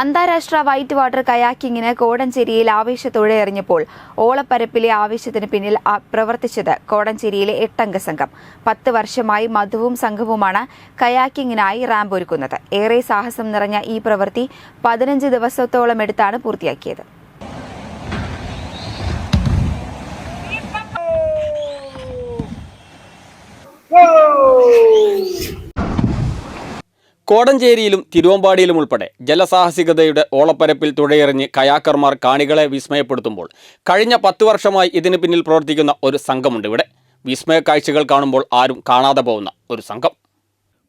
അന്താരാഷ്ട്ര white water കയാക്കിങ്ങിന് കോടഞ്ചേരിയിൽ ആവേശത്തോടെ എറിഞ്ഞപ്പോൾ ഓളപ്പരപ്പിലെ ആവേശത്തിന് പിന്നിൽ പ്രവർത്തിച്ചത് കോടഞ്ചേരിയിലെ എട്ടംഗ സംഘം. പത്ത് വർഷമായി മധുവും സംഘവുമാണ് കയാക്കിങ്ങിനായി റാമ്പ് ഒരുക്കുന്നത് ഏറെ സാഹസം നിറഞ്ഞ ഈ പ്രവൃത്തി പതിനഞ്ച് ദിവസത്തോളം എടുത്താണ് പൂർത്തിയാക്കിയത്. കോടഞ്ചേരിയിലും തിരുവമ്പാടിയിലും ഉൾപ്പെടെ ജലസാഹസികതയുടെ ഓളപ്പരപ്പിൽ തുഴയെറിഞ്ഞ് കയാക്കർമാർ കാണികളെ വിസ്മയപ്പെടുത്തുമ്പോൾ കഴിഞ്ഞ പത്ത് വർഷമായി ഇതിന് പിന്നിൽ പ്രവർത്തിക്കുന്ന ഒരു സംഘമുണ്ട് ഇവിടെ. വിസ്മയ കാഴ്ചകൾ കാണുമ്പോൾ ആരും കാണാതെ പോകുന്ന ഒരു സംഘം.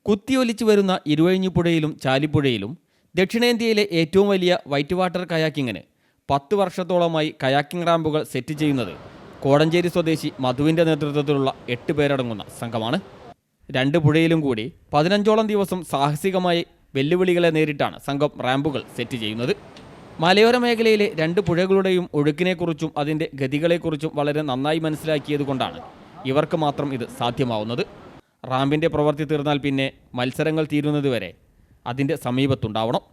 കുത്തിയൊലിച്ചു വരുന്ന ഇരുവഴിഞ്ഞിപ്പുഴയിലും ചാലിപ്പുഴയിലും ദക്ഷിണേന്ത്യയിലെ ഏറ്റവും വലിയ വൈറ്റ് വാട്ടർ കയാക്കിങ്ങിന് പത്ത് വർഷത്തോളമായി കയാക്കിംഗ് റാമ്പുകൾ സെറ്റ് ചെയ്യുന്നത് കോടഞ്ചേരി സ്വദേശി മധുവിന്റെ നേതൃത്വത്തിലുള്ള എട്ട് പേരടങ്ങുന്ന സംഘമാണ്. രണ്ട് പുഴയിലും കൂടി പതിനഞ്ചോളം ദിവസം സാഹസികമായി വെല്ലുവിളികളെ നേരിട്ടാണ് സംഘം റാമ്പുകൾ സെറ്റ് ചെയ്യുന്നത്. മലയോര മേഖലയിലെ രണ്ട് പുഴകളുടെയും ഒഴുക്കിനെക്കുറിച്ചും അതിന്റെ ഗതികളെക്കുറിച്ചും വളരെ നന്നായി മനസ്സിലാക്കിയതുകൊണ്ടാണ് ഇവർക്ക് മാത്രം ഇത് സാധ്യമാവുന്നത്. റാമ്പിന്റെ പ്രവൃത്തി തീർന്നാൽ പിന്നെ മത്സരങ്ങൾ തീരുന്നതുവരെ അതിന്റെ സമീപത്തുണ്ടാവണം.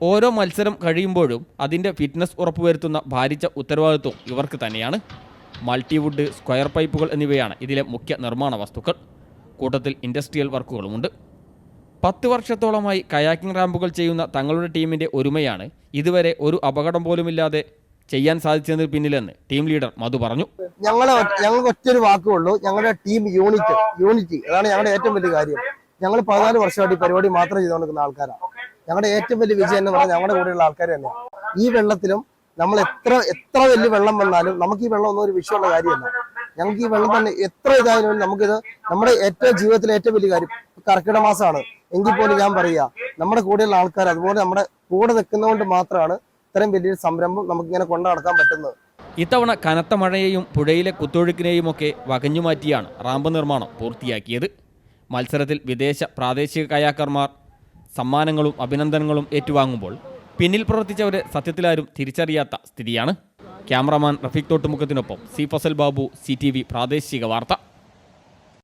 ഓരോ മത്സരം കഴിയുമ്പോഴും അതിന്റെ ഫിറ്റ്നസ് ഉറപ്പുവരുത്തുന്ന ഭാരിച്ച ഉത്തരവാദിത്വം ഇവർക്ക് തന്നെയാണ്. മൾട്ടിവുഡ് സ്ക്വയർ പൈപ്പുകൾ എന്നിവയാണ് ഇതിലെ മുഖ്യ നിർമ്മാണ വസ്തുക്കൾ. കൂട്ടത്തിൽ ഇൻഡസ്ട്രിയൽ വർക്കുകളുമുണ്ട്. പത്ത് വർഷത്തോളമായി കയാക്കിംഗ് റാമ്പുകൾ ചെയ്യുന്ന തങ്ങളുടെ ടീമിന്റെ ഒരുമയാണ് ഇതുവരെ ഒരു അപകടം പോലുമില്ലാതെ ചെയ്യാൻ സാധിച്ചതിന് പിന്നിലെന്ന് ടീം ലീഡർ മധു പറഞ്ഞു. ഞങ്ങളെ ഞങ്ങൾക്ക് ഒറ്റൊരു വാക്കുള്ളൂ ഞങ്ങളുടെ ടീം യൂണിറ്റ് യൂണിറ്റി അതാണ് ഞങ്ങളുടെ ഏറ്റവും വലിയ കാര്യം. ഞങ്ങൾ പതിനാല് വർഷമായിട്ട് ഈ പരിപാടി മാത്രം ചെയ്തുകൊണ്ടിരിക്കുന്ന ആൾക്കാരാണ് ഞങ്ങളുടെ ഏറ്റവും വലിയ വിജയം എന്ന് പറഞ്ഞാൽ ഞങ്ങളുടെ കൂടെയുള്ള ആൾക്കാർ തന്നെയാണ് ഈ വെള്ളത്തിലും നമ്മൾ എത്ര എത്ര വലിയ വെള്ളം വന്നാലും നമുക്ക് ഈ വെള്ളം ഒന്നും ഒരു വിഷയമുള്ള കാര്യമല്ല. ഞങ്ങൾക്ക് ഈ വെള്ളം തന്നെ എത്ര ഇതായാലും നമുക്കിത് നമ്മുടെ ഏറ്റവും ജീവിതത്തിലെ ഏറ്റവും വലിയ കാര്യം. കർക്കിടക മാസമാണ്. എങ്കിൽ പോലും ഞാൻ പറയുക നമ്മുടെ കൂടെയുള്ള ആൾക്കാർ അതുപോലെ നമ്മുടെ കൂടെ നിൽക്കുന്നതുകൊണ്ട് മാത്രമാണ് ഇത്രയും വലിയൊരു സംരംഭം നമുക്ക് ഇങ്ങനെ കൊണ്ടു നടക്കാൻ പറ്റുന്നത്. ഇത്തവണ കനത്ത മഴയെയും പുഴയിലെ കുത്തൊഴുക്കിനെയും ഒക്കെ വകഞ്ഞുമാറ്റിയാണ് റാമ്പ് നിർമ്മാണം പൂർത്തിയാക്കിയത്. മത്സരത്തിൽ വിദേശ പ്രാദേശിക കയാക്കർമാർ സമ്മാനങ്ങളും അഭിനന്ദനങ്ങളും ഏറ്റുവാങ്ങുമ്പോൾ പിന്നിൽ പ്രവർത്തിച്ചവരെ സത്യത്തിലാരും തിരിച്ചറിയാത്ത സ്ഥിതിയാണ്. ക്യാമറാമാൻ റഫീഖ് തോട്ടുമുഖത്തിനൊപ്പം സി ഫസൽ ബാബു സി പ്രാദേശിക വാർത്ത.